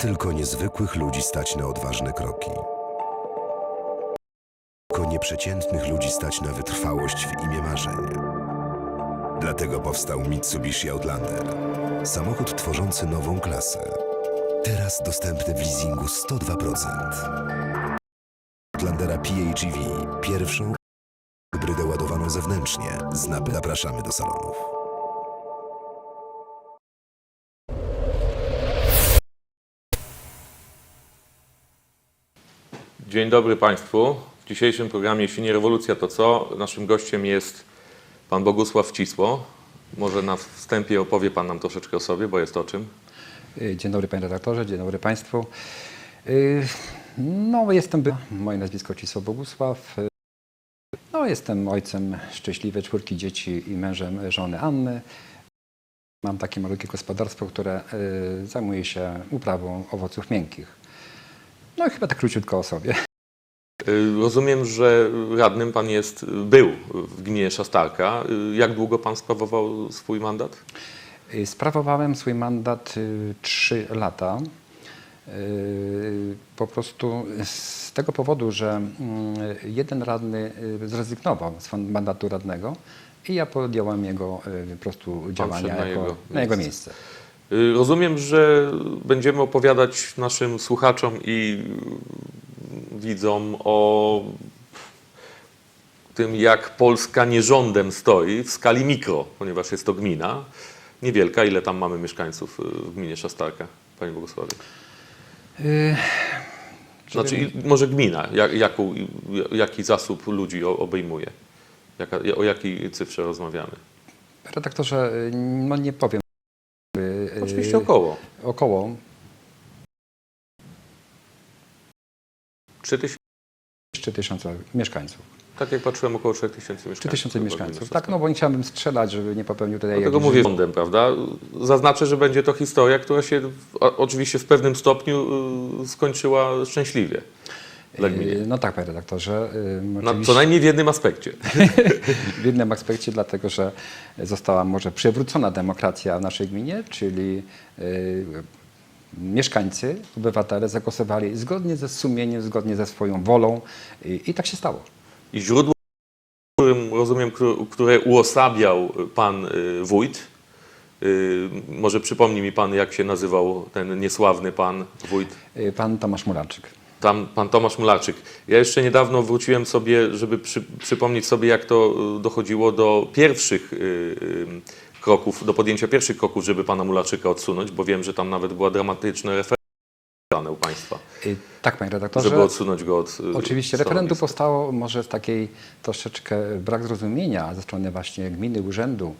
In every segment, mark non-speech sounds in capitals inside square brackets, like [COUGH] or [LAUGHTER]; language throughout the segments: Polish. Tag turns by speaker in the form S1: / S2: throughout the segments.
S1: Tylko niezwykłych ludzi stać na odważne kroki. Tylko nieprzeciętnych ludzi stać na wytrwałość w imię marzeń. Dlatego powstał Mitsubishi Outlander. Samochód tworzący nową klasę. Teraz dostępny w leasingu 102%. Outlandera PHEV, pierwszą hybrydę ładowaną zewnętrznie. Znamy, zapraszamy do salonów.
S2: Dzień dobry Państwu. W dzisiejszym programie Jeśli nie rewolucja to co? Naszym gościem jest Pan Bogusław Cisło. Może na wstępie opowie Pan nam troszeczkę o sobie, bo jest o czym.
S3: Y, Dzień dobry panie redaktorze, dzień dobry państwu. Y, No, jestem, moje nazwisko Cisło Bogusław. Y, No, jestem ojcem szczęśliwej czwórki dzieci i mężem żony Anny. Mam takie malutkie gospodarstwo, które zajmuje się uprawą owoców miękkich. No chyba tak króciutko o sobie.
S2: Y, Rozumiem, że radnym Pan jest, był w gminie Szastarka. Y, Jak długo Pan sprawował swój mandat?
S3: Y, Sprawowałem swój mandat y, trzy lata. Po prostu z tego powodu, że mm, jeden radny zrezygnował z mandatu radnego i ja podjąłem jego po prostu działania
S2: na
S3: jako,
S2: jego
S3: na jego
S2: miejsce. Y, Rozumiem, że będziemy opowiadać naszym słuchaczom i widzom o tym, jak Polska nierządem stoi w skali mikro, ponieważ jest to gmina niewielka. Ile tam mamy mieszkańców y, w gminie Szastarka, Panie Bogusławie?
S3: Y,
S2: Znaczy, może gmina, jak, jaką, jaki zasób ludzi obejmuje? Jaka, o jakiej cyfrze rozmawiamy?
S3: Redaktorze, no nie powiem.
S2: Oczywiście około.
S3: Około
S2: 3000,
S3: 3000 mieszkańców.
S2: tak jak patrzyłem, około 3000 mieszkańców.
S3: 3000
S2: chyba
S3: mieszkańców. Tak, no bo nie chciałbym strzelać, żeby nie popełnił tutaj
S2: Dlatego
S3: jakichś-
S2: mówię sądem, prawda? Zaznaczę, że będzie to historia, która się oczywiście w pewnym stopniu y, skończyła szczęśliwie dla
S3: Y,
S2: gminy.
S3: No tak, panie redaktorze. y, oczywiście-
S2: co najmniej w jednym aspekcie. [LAUGHS]
S3: w jednym aspekcie, dlatego że została może przywrócona demokracja w naszej gminie, czyli y, mieszkańcy, obywatele zagłosowali zgodnie ze sumieniem, zgodnie ze swoją wolą i, i tak się stało.
S2: I źródło, którym, rozumiem, któ- które uosabiał pan y, wójt, może przypomni mi pan, jak się nazywał ten niesławny pan wójt
S3: Pan Tomasz Mularczyk.
S2: Tam pan Tomasz Mularczyk. Ja jeszcze niedawno wróciłem sobie, żeby przy, przypomnieć sobie, jak to y, dochodziło do pierwszych y, y, kroków, do podjęcia pierwszych kroków, żeby pana Mularczyka odsunąć, bo wiem, że tam nawet była dramatyczna referendum u państwa,
S3: Tak, panie redaktorze.
S2: żeby odsunąć go od
S3: Oczywiście referendum powstało może z takiej troszeczkę brak zrozumienia ze strony właśnie gminy, urzędu.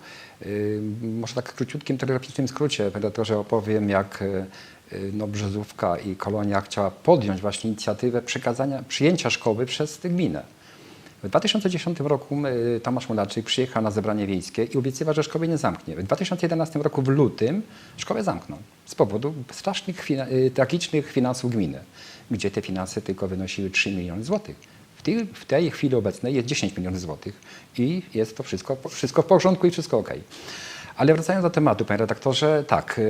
S3: Może tak króciutkim, telegraficznym skrócie, panie redaktorze, opowiem, jak no, Brzezówka i Kolonia chciała podjąć właśnie inicjatywę przekazania, przyjęcia szkoły przez gminę. W 2010 roku y, Tomasz Mularczyk przyjechał na zebranie wiejskie i obiecywał, że szkoły nie zamknie. W 2011 roku w lutym szkołę zamknął z powodu strasznych, y, tragicznych finansów gminy, gdzie te finanse tylko wynosiły 3 miliony złotych. W tej, w tej chwili obecnej jest 10 milionów złotych i jest to wszystko, wszystko w porządku i wszystko ok. Ale wracając do tematu, panie redaktorze, tak,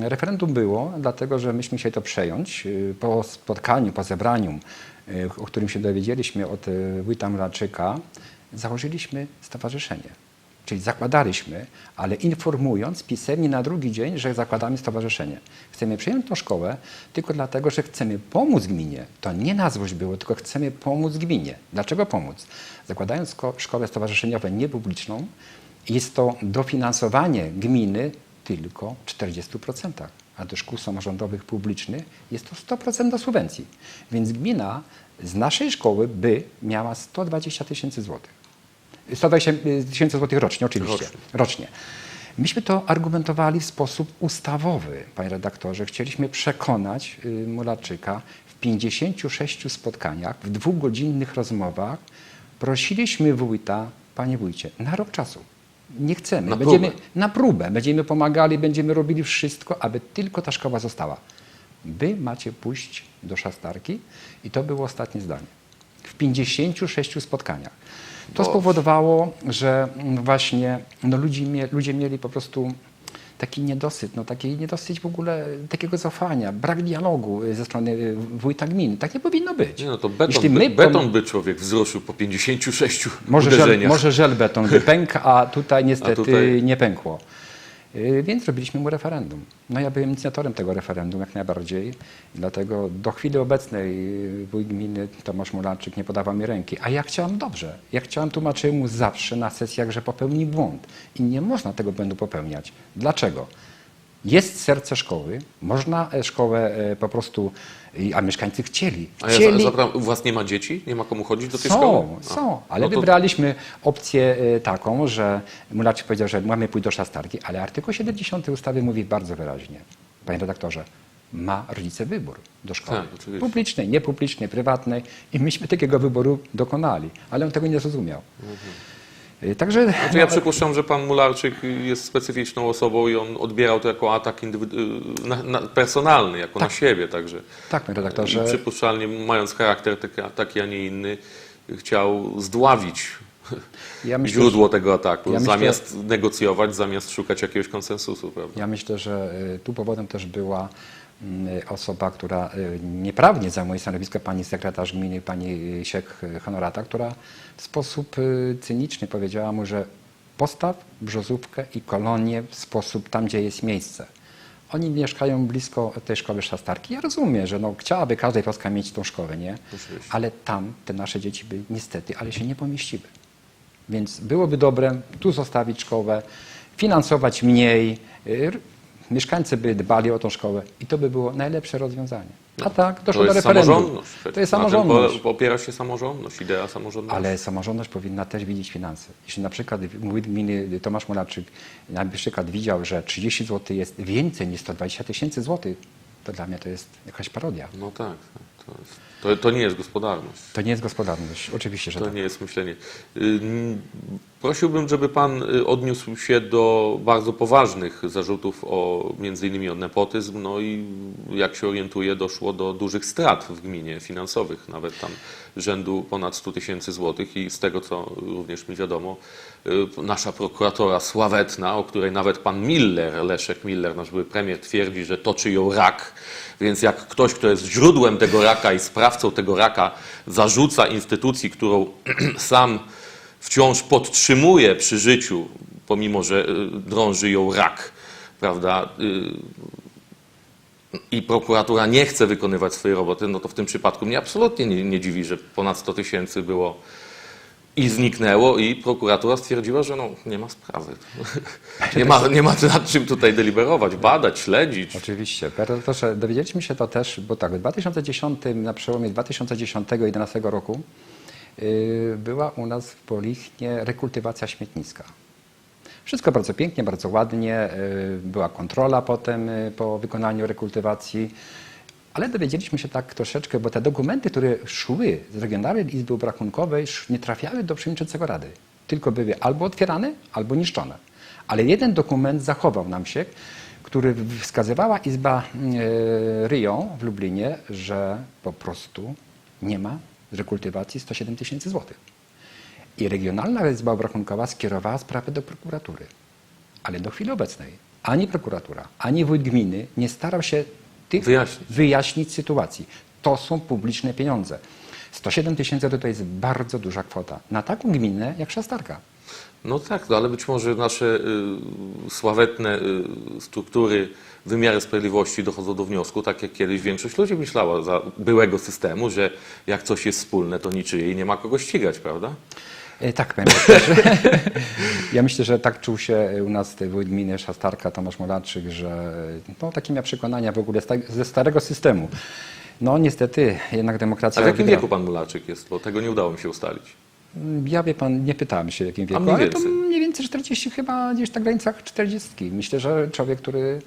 S3: referendum było, dlatego że myśmy chcieli to przejąć. Y, Po spotkaniu, po zebraniu, y, o którym się dowiedzieliśmy od y, wójta Mraczyka, założyliśmy stowarzyszenie. Czyli zakładaliśmy, ale informując pisemnie na drugi dzień, że zakładamy stowarzyszenie. Chcemy przyjąć tą szkołę tylko dlatego, że chcemy pomóc gminie. To nie na złość było, tylko chcemy pomóc gminie. Dlaczego pomóc? Zakładając szko- szkołę stowarzyszeniowe niepubliczną, jest to dofinansowanie gminy tylko w 40%, a do szkół samorządowych publicznych jest to 100% do subwencji. Więc gmina z naszej szkoły by miała 120 tysięcy złotych. 120 tysięcy złotych rocznie, oczywiście.
S2: Rocznie.
S3: Rocznie. Myśmy to argumentowali w sposób ustawowy, panie redaktorze. Chcieliśmy przekonać y, Mularczyka w 56 spotkaniach, w dwugodzinnych rozmowach. Prosiliśmy wójta, panie wójcie, na rok czasu. Nie chcemy.
S2: Na
S3: będziemy
S2: próbę.
S3: na próbę. Będziemy pomagali, będziemy robili wszystko, aby tylko ta szkoła została. Wy macie pójść do szastarki i to było ostatnie zdanie. W 56 spotkaniach. To
S2: Boże.
S3: spowodowało, że właśnie no, ludzie, mie, ludzie mieli po prostu taki niedosyt, no taki niedosyt w ogóle takiego zaufania, brak dialogu y, ze strony y, wójta gminy. Tak nie powinno być.
S2: Nie, no to beton,
S3: Jeśli
S2: by,
S3: my
S2: beton by człowiek wzruszył po 56
S3: może żel,
S2: uderzeniach.
S3: może żelbeton by pękł, a tutaj niestety
S2: A tutaj-
S3: nie pękło. Y, Więc zrobiliśmy mu referendum. No ja byłem inicjatorem tego referendum jak najbardziej. Dlatego do chwili obecnej y, wójt gminy Tomasz Mularczyk nie podawał mi ręki. A ja chciałam dobrze. Ja chciałam, tłumaczyłem mu zawsze na sesjach, że popełni błąd. I nie można tego błędu popełniać. Dlaczego? Jest serce szkoły, można e, szkołę e, po prostu, a mieszkańcy chcieli.
S2: A ja za,
S3: chcieli
S2: zapra- u was nie ma dzieci? Nie ma komu chodzić do tej
S3: są,
S2: szkoły? A,
S3: są, ale
S2: no to-
S3: wybraliśmy opcję y, taką, że Mularczyk powiedział, że mamy pójść do szastarki, ale artykuł 70 ustawy mówi bardzo wyraźnie, panie redaktorze, ma rodzice wybór do szkoły.
S2: Tak,
S3: publicznej, niepublicznej, prywatnej i myśmy takiego wyboru dokonali, ale on tego nie zrozumiał. Y, Także
S2: Znaczy ja przypuszczam, że pan Mularczyk jest specyficzną osobą i on odbierał to jako atak indywidu- na, na, personalny, jako na siebie, także
S3: tak, panie redaktorze,
S2: i przypuszczalnie mając charakter taki, taki, a nie inny, chciał zdławić
S3: Ja myślę,
S2: źródło tego ataku,
S3: ja myślę-
S2: zamiast negocjować, zamiast szukać jakiegoś konsensusu, prawda?
S3: Ja myślę, że y, tu powodem też była osoba, która y, nieprawnie zajmuje stanowisko pani sekretarz gminy, pani Siek Honorata, która w sposób y, cyniczny powiedziała mu, że postaw brzozówkę i kolonię w sposób tam, gdzie jest miejsce. Oni mieszkają blisko tej szkoły szastarki. Ja rozumiem, że no, chciałaby każdej Polska mieć tą szkołę, nie? Ale tam te nasze dzieci by niestety, ale się nie pomieściły. Więc byłoby dobre tu zostawić szkołę, finansować mniej, y, mieszkańcy by dbali o tą szkołę i to by było najlepsze rozwiązanie. A tak, doszło
S2: to
S3: do
S2: jest
S3: referendum.
S2: samorządność.
S3: To jest samorządność.
S2: opiera się samorządność, idea samorządności.
S3: Ale samorządność powinna też widzieć finanse. Jeśli na przykład wójt gminy Tomasz Molarczyk na przykład widział, że 30 zł jest więcej niż 120 tysięcy złotych, to dla mnie to jest jakaś parodia.
S2: No tak, to, jest, to, to nie jest gospodarność.
S3: To nie jest gospodarność. Oczywiście, że
S2: To
S3: tak.
S2: nie jest myślenie. Y, Prosiłbym, żeby Pan y, odniósł się do bardzo poważnych zarzutów o między innymi o nepotyzm, no i jak się orientuję, doszło do dużych strat w gminie finansowych, nawet tam rzędu ponad 100 tysięcy złotych. I z tego, co również mi wiadomo, y, nasza prokuratora sławetna, o której nawet pan Miller, Leszek Miller, nasz były premier, twierdzi, że toczy ją rak, więc jak ktoś, kto jest źródłem tego raka i sprawcą tego raka, zarzuca instytucji, którą [CLEARS THROAT] sam wciąż podtrzymuje przy życiu, pomimo że y, drąży ją rak, prawda? y, I prokuratura nie chce wykonywać swojej roboty, no to w tym przypadku mnie absolutnie nie, nie dziwi, że ponad 100 tysięcy było i zniknęło i prokuratura stwierdziła, że no, nie ma sprawy. [LAUGHS] Nie ma, nie ma nad czym tutaj deliberować, badać, śledzić.
S3: Oczywiście. Redaktorze, dowiedzieliśmy się to też, bo tak, w 2010, na przełomie 2010 i 2011 roku była u nas w Polichnie rekultywacja śmietniska. Wszystko bardzo pięknie, bardzo ładnie. yy, Była kontrola potem yy, po wykonaniu rekultywacji. Ale dowiedzieliśmy się tak troszeczkę, bo te dokumenty, które szły z Regionalnej Izby Obrachunkowej, nie trafiały do przewodniczącego Rady. Tylko były albo otwierane, albo niszczone. Ale jeden dokument zachował nam się, który wskazywała Izba Rio w Lublinie, że po prostu nie ma rekultywacji 107 tysięcy złotych. I Regionalna Izba Obrachunkowa skierowała sprawę do prokuratury. Ale do chwili obecnej ani prokuratura, ani wójt gminy nie starał się tych
S2: Wyjaśnić.
S3: wyjaśnić sytuacji. To są publiczne pieniądze. 107 tysięcy to jest bardzo duża kwota na taką gminę jak Szastarka.
S2: No tak, no ale być może nasze y, sławetne y, struktury wymiary sprawiedliwości dochodzą do wniosku, tak jak kiedyś większość ludzi myślała za byłego systemu, że jak coś jest wspólne, to niczyje i nie ma kogo ścigać, prawda?
S3: E, Tak, panie doktorze. [LAUGHS] Ja myślę, że tak czuł się u nas wójt gminy Szastarka, Tomasz Molarczyk, że no, takie miał przekonania w ogóle sta- ze starego systemu. No niestety, jednak demokracja...
S2: A w jakim wieku pan Mulaczyk jest? Bo tego nie udało mi się ustalić.
S3: Ja wie pan, nie pytałem się w jakim wieku,
S2: mniej
S3: ale to mniej więcej 40 chyba gdzieś na granicach 40. Myślę, że człowiek, który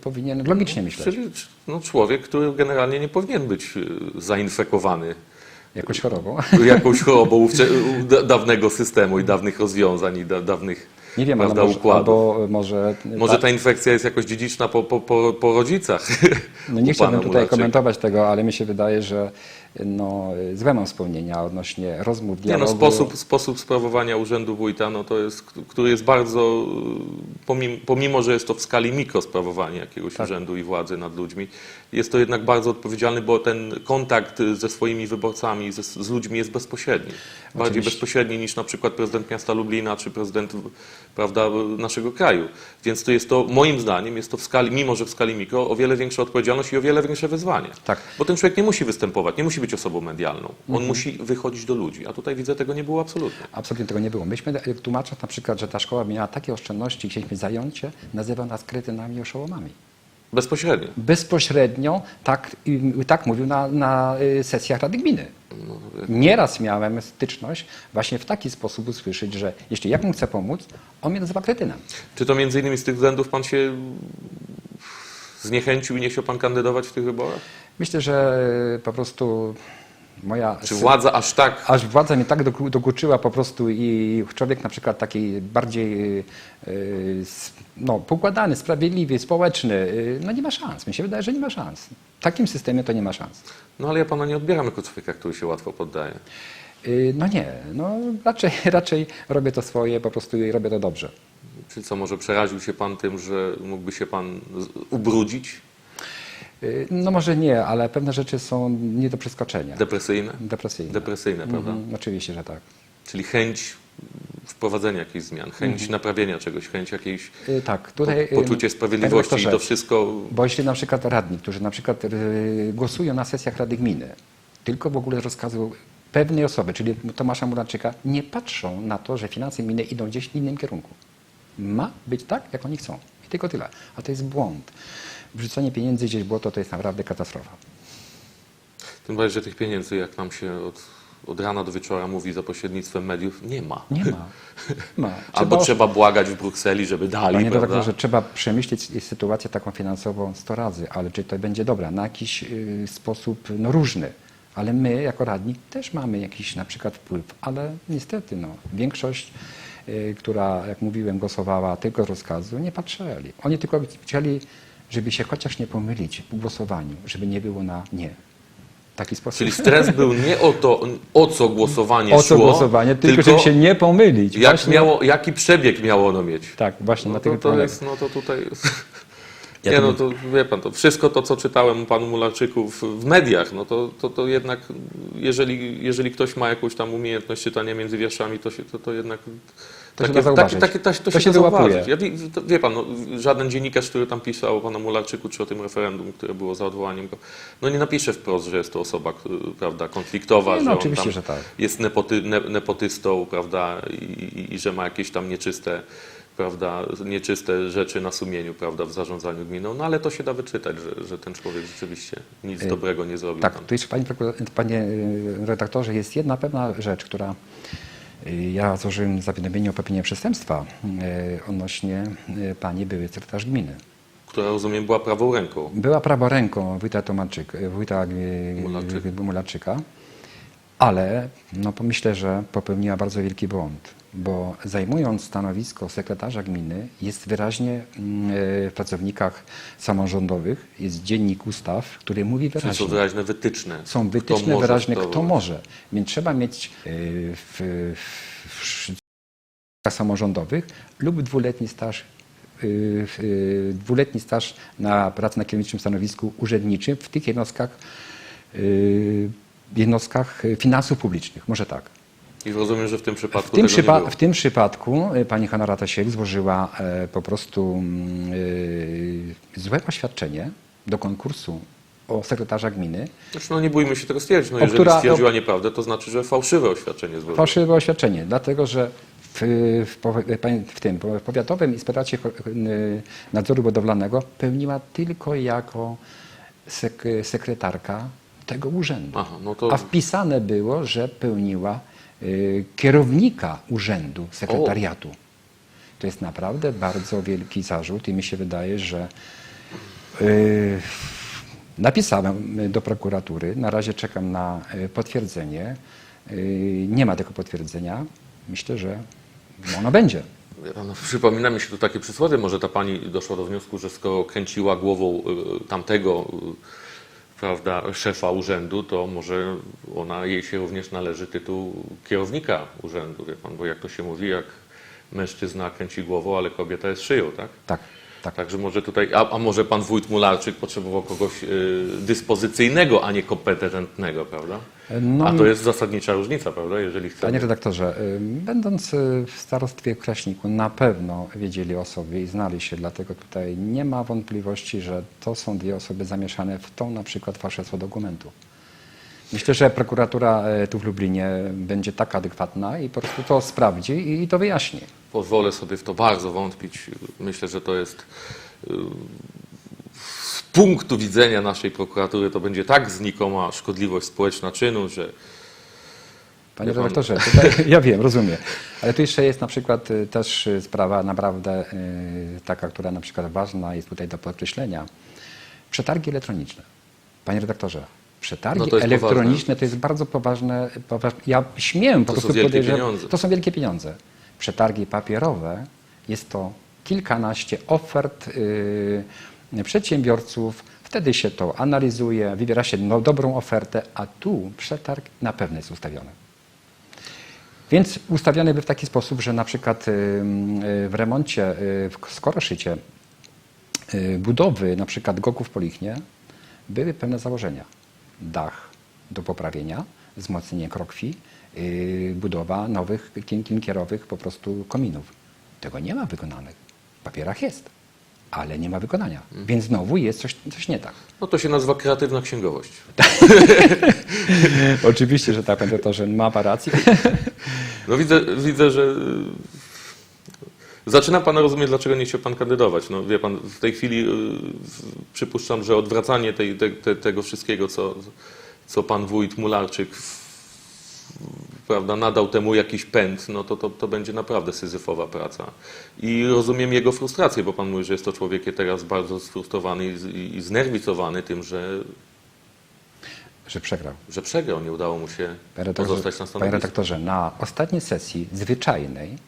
S3: powinien logicznie myśleć.
S2: Czyli no, człowiek, który generalnie nie powinien być y, zainfekowany
S3: Jakąś chorobą. [LAUGHS]
S2: jakąś [LAUGHS] chorobą dawnego systemu i dawnych rozwiązań i da, dawnych
S3: Nie wiem,
S2: prawda,
S3: może,
S2: układów.
S3: albo może...
S2: Może ta infekcja jest jakoś dziedziczna po, po, po, po rodzicach.
S3: No nie [LAUGHS] chciałbym tutaj komentować tego, ale mi się wydaje, że no, złe mam wspomnienia odnośnie rozmów,
S2: Nie no,
S3: dialogu.
S2: sposób, sposób sprawowania urzędu wójta, no to jest, który jest bardzo, y, pomimo, pomimo że jest to w skali mikro sprawowanie jakiegoś
S3: Tak.
S2: urzędu i władzy nad ludźmi, jest to jednak bardzo odpowiedzialny, bo ten kontakt ze swoimi wyborcami, ze, z ludźmi jest bezpośredni. Bardziej
S3: Oczywiście.
S2: bezpośredni niż na przykład prezydent miasta Lublina czy prezydent prawda, naszego kraju. Więc to jest to, moim zdaniem, jest to w skali, mimo że w skali mikro, o wiele większa odpowiedzialność i o wiele większe wyzwanie.
S3: Tak.
S2: Bo ten człowiek nie musi występować, nie musi być osobą medialną. On
S3: Mhm.
S2: musi wychodzić do ludzi. A tutaj widzę, tego nie było absolutnie.
S3: Absolutnie tego nie było. Myśmy tłumacząc na przykład, że ta szkoła miała takie oszczędności, chcieliśmy zająć się, nazywał nas kretynami i oszołomami.
S2: Bezpośrednio.
S3: Bezpośrednio tak, tak mówił na, na y, sesjach Rady Gminy. Nieraz miałem styczność właśnie w taki sposób usłyszeć, że jeśli ja mu chcę pomóc, on mnie nazywa kretynem.
S2: Czy to między innymi z tych względów pan się zniechęcił i nie chciał pan kandydować w tych wyborach?
S3: Myślę, że po prostu moja...
S2: Czy władza aż tak
S3: Aż władza mnie tak doku- dokuczyła po prostu i człowiek na przykład taki bardziej y, y, no, poukładany, sprawiedliwy, społeczny, y, no nie ma szans. Mi się wydaje, że nie ma szans. W takim systemie to nie ma szans.
S2: No ale ja pana nie odbieram jako człowieka, który się łatwo poddaje.
S3: No nie, no raczej, [LAUGHS] raczej robię to swoje po prostu i robię to dobrze.
S2: Czy co, może przeraził się pan tym, że mógłby się pan ubrudzić?
S3: Y, No może nie, ale pewne rzeczy są nie do przeskoczenia.
S2: Depresyjne?
S3: Depresyjne.
S2: Depresyjne, prawda?
S3: Mhm, oczywiście, że tak.
S2: Czyli chęć wprowadzenia jakichś zmian, chęć naprawienia czegoś, chęć jakiejś
S3: Y, Tak, tutaj...
S2: po, poczucie
S3: y,
S2: sprawiedliwości
S3: panie
S2: i to wszystko
S3: Bo jeśli na przykład radni, którzy na przykład y, głosują na sesjach Rady Gminy, tylko w ogóle z rozkazu pewnej osoby, czyli Tomasza Muraczyka, nie patrzą na to, że finanse gminy idą gdzieś w innym kierunku. Ma być tak, jak oni chcą. I tylko tyle. A to jest błąd. Wrzucenie pieniędzy gdzieś w błoto to jest naprawdę katastrofa.
S2: Tym bardziej, że tych pieniędzy, jak nam się od, od rana do wieczora mówi za pośrednictwem mediów, nie ma.
S3: Nie ma. [LAUGHS] ma.
S2: Albo trzeba błagać w Brukseli, żeby dali,
S3: Panie
S2: prawda?
S3: redaktorze, trzeba przemyśleć sytuację taką finansową 100 razy, ale czy to będzie dobra, na jakiś y, sposób no, różny. Ale my, jako radni, też mamy jakiś na przykład wpływ, ale niestety no, większość, y, która, jak mówiłem, głosowała tylko z rozkazu, nie patrzyli. Oni tylko chcieli, żeby się chociaż nie pomylić w głosowaniu, żeby nie było na nie. Taki sposób.
S2: Czyli stres był nie o to, o co głosowanie
S3: o co
S2: szło,
S3: głosowanie, tylko, żeby się nie pomylić.
S2: jak
S3: Właśnie-
S2: miało, jaki przebieg miało ono mieć.
S3: Tak, właśnie
S2: No
S3: na
S2: to, to jest, no to tutaj.
S3: Ja
S2: nie no, to wie pan, to wszystko to, co czytałem o panu Mularczyku w, w mediach, no to, to, to jednak, jeżeli, jeżeli ktoś ma jakąś tam umiejętność czytania między wierszami, to, się, to, to jednak...
S3: To się da
S2: takie, takie, to,
S3: To
S2: się,
S3: się
S2: da
S3: wyłapuje.
S2: zauważyć. Ja, wie, to, wie pan, no, żaden dziennikarz, który tam pisał o panu Mularczyku, czy o tym referendum, które było za odwołaniem go, no nie napisze wprost, że jest to osoba, prawda, konfliktowa,
S3: Nie, no
S2: że on
S3: oczywiście,
S2: tam
S3: że tak.
S2: jest nepoty, ne, nepotystą, prawda, i, i, i że ma jakieś tam nieczyste, prawda, nieczyste rzeczy na sumieniu, prawda, w zarządzaniu gminą, no ale to się da wyczytać, że, że ten człowiek rzeczywiście nic
S3: Y,
S2: dobrego nie zrobił.
S3: Tak,
S2: tam.
S3: tu jeszcze panie, panie y, redaktorze, jest jedna pewna rzecz, która ja złożyłem zawiadomienie o popełnieniu przestępstwa y, odnośnie y, pani były sekretarz gminy.
S2: która rozumiem była prawą ręką.
S3: Była praworęką wójta Tomaczyk, y, wójta y,
S2: Mularczyk.
S3: Ale no, myślę, że popełniła bardzo wielki błąd, bo zajmując stanowisko sekretarza gminy jest wyraźnie mm, y, w pracownikach samorządowych, jest dziennik ustaw, który mówi
S2: Czyli
S3: wyraźnie.
S2: są wyraźne wytyczne.
S3: Są
S2: Kto
S3: wytyczne
S2: może,
S3: wyraźne,
S2: kto-
S3: kto może. Więc trzeba mieć y, w, w, w samorządowych lub dwuletni staż, y, dwuletni staż na pracy na kierowniczym stanowisku urzędniczym w tych jednostkach, jednostkach y, finansów publicznych. Może tak.
S2: I rozumiem, że w tym przypadku
S3: W tym, przypa- w tym przypadku y, pani Hanna Ratasiewicz złożyła e, po prostu y, złe oświadczenie do konkursu o sekretarza gminy,
S2: Znaczy, no nie bójmy się tego stwierdzić. No, jeżeli
S3: która-
S2: stwierdziła nieprawdę, to znaczy, że fałszywe oświadczenie złożyła.
S3: Fałszywe oświadczenie, dlatego że w, w, w tym w powiatowym inspektoracie y, nadzoru budowlanego pełniła tylko jako sek, sekretarka tego urzędu.
S2: Aha, no to
S3: A wpisane było, że pełniła y, kierownika urzędu, sekretariatu. To jest naprawdę bardzo wielki zarzut i mi się wydaje, że y, napisałem do prokuratury. Na razie czekam na y, potwierdzenie. Y, Nie ma tego potwierdzenia. Myślę, że ono będzie.
S2: No, przypomina mi się tu takie przysłowie, może ta pani doszła do wniosku, że skoro kręciła głową tamtego prawda, szefa urzędu, to może ona, jej się również należy tytuł kierownika urzędu, wie pan, bo jak to się mówi, jak mężczyzna kręci głową, ale kobieta jest szyją, tak?
S3: Tak, tak.
S2: Także może tutaj, a, a może pan wójt Mularczyk potrzebował kogoś y, dyspozycyjnego, a nie kompetentnego, prawda?
S3: No,
S2: a to jest zasadnicza różnica, prawda, jeżeli chcemy.
S3: Panie redaktorze, y, będąc y, w starostwie Kraśniku, na pewno wiedzieli o sobie i znali się, dlatego tutaj nie ma wątpliwości, że to są dwie osoby zamieszane w tą na przykład fałszerstwo dokumentu. Myślę, że prokuratura y, tu w Lublinie będzie tak adekwatna i po prostu to sprawdzi i, to wyjaśni.
S2: Pozwolę sobie w to bardzo wątpić. Myślę, że to jest y, z punktu widzenia naszej prokuratury to będzie tak znikoma szkodliwość społeczna czynu, że
S3: Panie redaktorze, tutaj, [LAUGHS] ja wiem, rozumiem. Ale tu jeszcze jest na przykład y, też sprawa naprawdę taka, która na przykład ważna jest tutaj do podkreślenia. Przetargi elektroniczne. Panie redaktorze, przetargi
S2: No to
S3: elektroniczne to jest bardzo poważne, poważne. Ja śmiem po
S2: To
S3: prostu podejrzewać-
S2: pieniądze.
S3: To są wielkie pieniądze. Przetargi papierowe jest to kilkanaście ofert y, przedsiębiorców. Wtedy się to analizuje, wybiera się no, dobrą ofertę, a tu przetarg na pewno jest ustawiony. Więc ustawiony by w taki sposób, że na przykład y, y, w remoncie, y, w Skoroszycie budowy na przykład Goków Polichnie były pewne założenia. Dach do poprawienia, wzmocnienie krokwi, y, budowa nowych kin- kinkierowych po prostu kominów. Tego nie ma wykonanych. W papierach jest, ale nie ma wykonania. Więc znowu jest coś, coś nie tak.
S2: no to się nazywa kreatywna księgowość. [LAUGHS]
S3: Oczywiście, że tak, panie doktorze, ma pan rację.
S2: No widzę, widzę że zaczyna pan rozumieć, dlaczego nie chciał pan kandydować. No wie pan, w tej chwili y, przypuszczam, że odwracanie tej, te, te, tego wszystkiego, co, co pan wójt Mularczyk prawda, nadał temu jakiś pęd, no to, to, to będzie naprawdę syzyfowa praca. I rozumiem jego frustrację, bo pan mówi, że jest to człowiek teraz bardzo sfrustrowany i, i znerwicowany tym, że,
S3: Że przegrał.
S2: że przegrał, nie udało mu się
S3: Panie
S2: pozostać na
S3: panie
S2: stanowisku.
S3: redaktorze, na ostatniej sesji zwyczajnej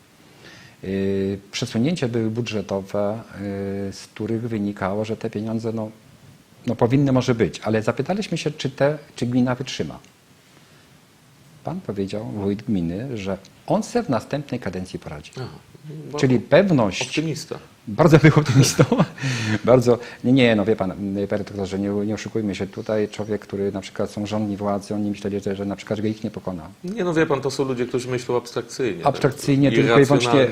S3: przesunięcia były budżetowe, yy, z których wynikało, że te pieniądze no, no, powinny może być, ale zapytaliśmy się, czy, te, czy gmina wytrzyma. Pan powiedział, wójt gminy, że on se w następnej kadencji poradzi.
S2: Aha,
S3: Czyli pewność
S2: Optymista.
S3: Bardzo był optymistą. [LAUGHS] bardzo. Nie, nie, no wie pan, panie redaktorze, nie, nie oszukujmy się. Tutaj człowiek, który na przykład są rządni władzy, oni myśleli, że, że na przykład że ich nie pokona.
S2: Nie no wie pan, to są ludzie, którzy myślą abstrakcyjnie.
S3: Abstrakcyjnie,
S2: tak?
S3: tylko i wyłącznie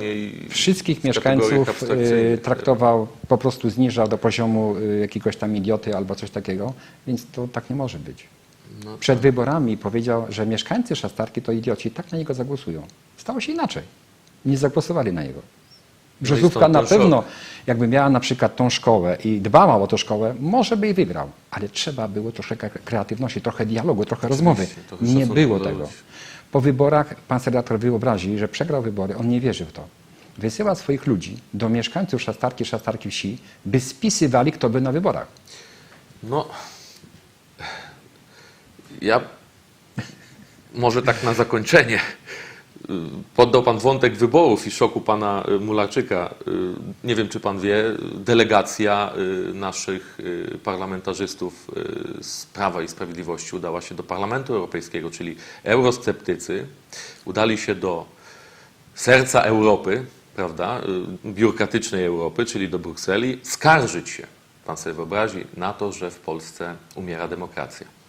S3: wszystkich mieszkańców y, traktował, po prostu zniżał do poziomu y, jakiegoś tam idioty albo coś takiego, więc to tak nie może być.
S2: No
S3: Przed wyborami powiedział, że mieszkańcy Szastarki to idioci tak na niego zagłosują. Stało się inaczej. Nie zagłosowali na niego.
S2: No
S3: Brzozówka na pewno, jakby miała na przykład tą szkołę i dbała o tę szkołę, może by i wygrał. Ale trzeba było troszkę kreatywności, trochę dialogu, trochę rozmowy. Nie było tego. Po wyborach pan senator wyobrazi, że przegrał wybory, on nie wierzy w to. Wysyła swoich ludzi do mieszkańców Szastarki, Szastarki Wsi, by spisywali, kto by na wyborach.
S2: No, ja może tak na zakończenie. Y, Poddał pan wątek wyborów i szoku pana y, Mularczyka. Y, Nie wiem, czy pan wie, delegacja naszych parlamentarzystów z Prawa i Sprawiedliwości udała się do Parlamentu Europejskiego, czyli eurosceptycy udali się do serca Europy, prawda, biurokratycznej Europy, czyli do Brukseli, skarżyć się, pan sobie wyobrazi, na to, że w Polsce umiera demokracja.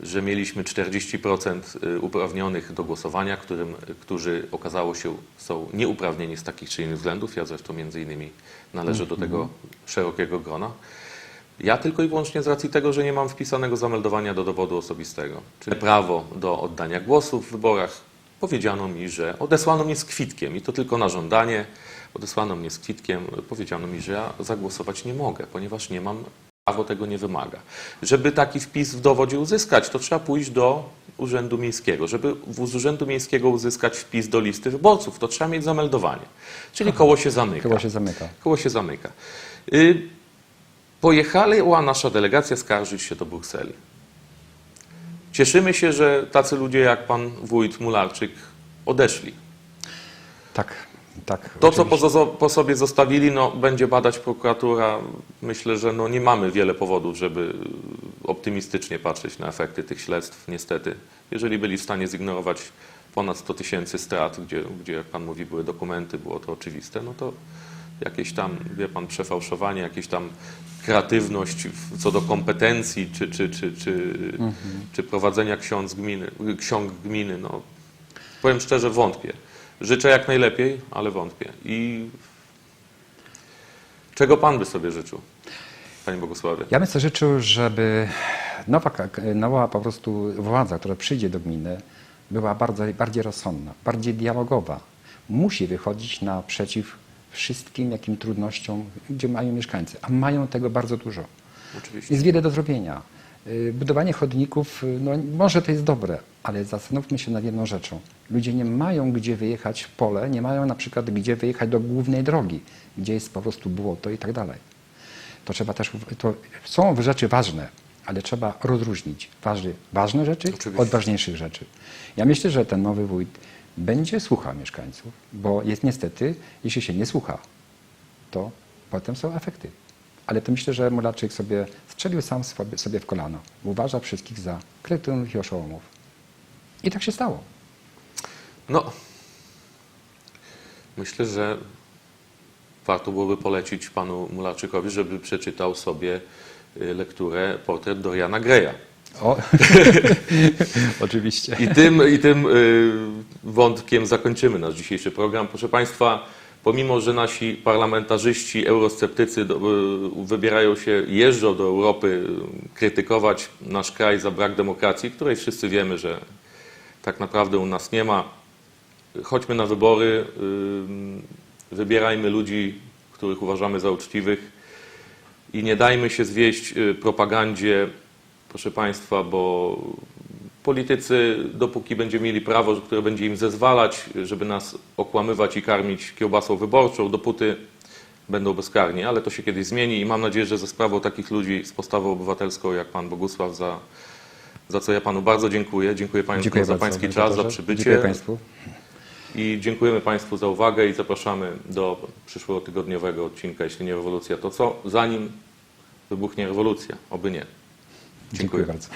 S2: Że mieliśmy 40% y, uprawnionych do głosowania, którym, którzy okazało się są nieuprawnieni z takich czy innych względów. Ja zresztą między innymi należę do tego szerokiego grona. Ja tylko i wyłącznie z racji tego, że nie mam wpisanego zameldowania do dowodu osobistego, czyli prawo do oddania głosu w wyborach, powiedziano mi, że odesłano mnie z kwitkiem i to tylko na żądanie. Odesłano mnie z kwitkiem, powiedziano mi, że ja zagłosować nie mogę, ponieważ nie mam, prawo tego nie wymaga. Żeby taki wpis w dowodzie uzyskać, to trzeba pójść do Urzędu Miejskiego. Żeby z Urzędu Miejskiego uzyskać wpis do listy wyborców, to trzeba mieć zameldowanie. Czyli koło się zamyka.
S3: Koło się zamyka.
S2: Koło się zamyka. Y, Pojechała nasza delegacja skarżyć się do Brukseli. Cieszymy się, że tacy ludzie jak pan wójt Mularczyk odeszli.
S3: Tak. Tak.
S2: To, co
S3: oczywiście.
S2: po, po sobie zostawili, no, będzie badać prokuratura. Myślę, że no, nie mamy wiele powodów, żeby optymistycznie patrzeć na efekty tych śledztw, niestety. Jeżeli byli w stanie zignorować ponad 100 tysięcy strat, gdzie, gdzie, jak pan mówi, były dokumenty, było to oczywiste, no to jakieś tam, wie pan, przefałszowanie, jakieś tam kreatywność co do kompetencji, czy, czy, czy, czy, czy prowadzenia ksiąg gminy, ksiąg gminy, no, powiem szczerze, wątpię. Życzę jak najlepiej, ale wątpię. I czego pan by sobie życzył, panie Bogusławie?
S3: Ja bym sobie życzył, żeby nowa, nowa po prostu władza, która przyjdzie do gminy, była bardzo, bardziej rozsądna, bardziej dialogowa. Musi wychodzić naprzeciw wszystkim jakim trudnościom, gdzie mają mieszkańcy, a mają tego bardzo dużo.
S2: Oczywiście.
S3: Jest wiele do zrobienia. Y, Budowanie chodników, y, no może to jest dobre, ale zastanówmy się nad jedną rzeczą. Ludzie nie mają gdzie wyjechać w pole, nie mają na przykład gdzie wyjechać do głównej drogi, gdzie jest po prostu błoto i tak dalej. To trzeba też, to są rzeczy ważne, ale trzeba rozróżnić ważne, ważne rzeczy
S2: Oczywiście.
S3: od ważniejszych rzeczy. Ja myślę, że ten nowy wójt będzie słuchał mieszkańców, bo jest niestety, jeśli się nie słucha, to potem są efekty. Ale to myślę, że Mulaczyk sobie strzelił sam sobie, sobie w kolano. Uważa wszystkich za kretynów i oszołomów. I tak się stało.
S2: No, myślę, że warto byłoby polecić panu Mularczykowi, żeby przeczytał sobie y, lekturę Portret Doriana Greya.
S3: O, [LAUGHS] oczywiście.
S2: I tym, i tym y, wątkiem zakończymy nasz dzisiejszy program. Proszę Państwa, pomimo, że nasi parlamentarzyści, eurosceptycy y, wybierają się, jeżdżą do Europy y, krytykować nasz kraj za brak demokracji, której wszyscy wiemy, że tak naprawdę u nas nie ma, chodźmy na wybory, y, wybierajmy ludzi, których uważamy za uczciwych i nie dajmy się zwieść propagandzie, proszę Państwa, bo politycy, dopóki będziemy mieli prawo, które będzie im zezwalać, żeby nas okłamywać i karmić kiełbasą wyborczą, dopóty będą bezkarni, ale to się kiedyś zmieni i mam nadzieję, że ze sprawą takich ludzi z postawą obywatelską jak Pan Bogusław, za, za co ja Panu bardzo dziękuję. Dziękuję Panu
S3: Dziękuję
S2: za
S3: bardzo,
S2: Pański czas, za przybycie.
S3: Dziękuję Państwu.
S2: I dziękujemy Państwu za uwagę i zapraszamy do przyszłego tygodniowego odcinka, jeśli nie rewolucja, to co? Zanim wybuchnie rewolucja, oby nie.
S3: Dziękuję bardzo.